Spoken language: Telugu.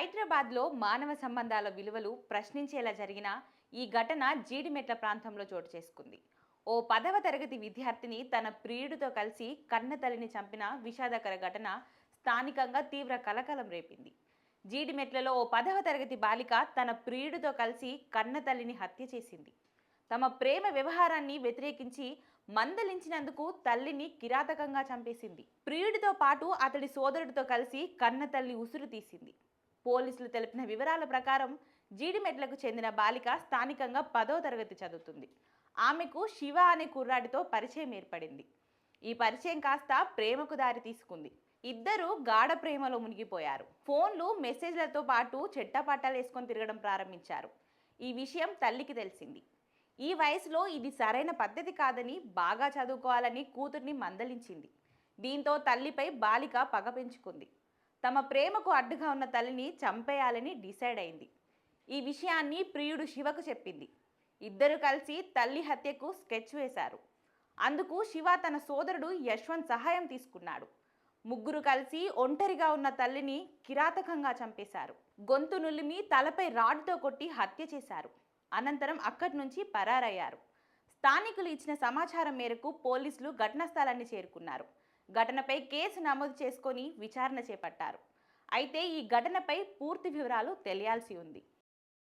హైదరాబాద్లో మానవ సంబంధాల విలువలు ప్రశ్నించేలా జరిగిన ఈ ఘటన జీడిమెట్ల ప్రాంతంలో చోటు చేసుకుంది. ఓ పదవ తరగతి విద్యార్థిని తన ప్రియుడితో కలిసి కన్నతల్లిని చంపిన విషాదకర ఘటన స్థానికంగా తీవ్ర కలకలం రేపింది. జీడిమెట్లలో ఓ పదవ తరగతి బాలిక తన ప్రియుడితో కలిసి కన్నతల్లిని హత్య చేసింది. తమ ప్రేమ వ్యవహారాన్ని వ్యతిరేకించి మందలించినందుకు తల్లిని కిరాతకంగా చంపేసింది. ప్రియుడితో పాటు అతడి సోదరుడితో కలిసి కన్న తల్లి ఉసురు తీసింది. పోలీసులు తెలిపిన వివరాల ప్రకారం జీడిమెట్లకు చెందిన బాలిక స్థానికంగా పదో తరగతి చదువుతుంది. ఆమెకు శివ అనే కుర్రాడితో పరిచయం ఏర్పడింది. ఈ పరిచయం కాస్త ప్రేమకు దారి తీసుకుంది. ఇద్దరు గాఢ ప్రేమలో మునిగిపోయారు. ఫోన్లు మెసేజ్లతో పాటు చెట్టపట్టాలు వేసుకొని తిరగడం ప్రారంభించారు. ఈ విషయం తల్లికి తెలిసింది. ఈ వయసులో ఇది సరైన పద్ధతి కాదని బాగా చదువుకోవాలని కూతుర్ని మందలించింది. దీంతో తల్లిపై బాలిక పగ పెంచుకుంది. తమ ప్రేమకు అడ్డుగా ఉన్న తల్లిని చంపేయాలని డిసైడ్ అయింది. ఈ విషయాన్ని ప్రియుడు శివకు చెప్పింది. ఇద్దరు కలిసి తల్లి హత్యకు స్కెచ్ వేశారు. అందుకు శివ తన సోదరుడు యశ్వంత్ సహాయం తీసుకున్నాడు. ముగ్గురు కలిసి ఒంటరిగా ఉన్న తల్లిని కిరాతకంగా చంపేశారు. గొంతు నులిమి తలపై రాడ్తో కొట్టి హత్య చేశారు. అనంతరం అక్కడి నుంచి పరారయ్యారు. స్థానికులు ఇచ్చిన సమాచారం మేరకు పోలీసులు ఘటనా స్థలాన్ని చేరుకున్నారు. ఘటనపై కేసు నమోదు చేసుకొని విచారణ చేపట్టారు. అయితే ఈ ఘటనపై పూర్తి వివరాలు తెలియాల్సి ఉంది.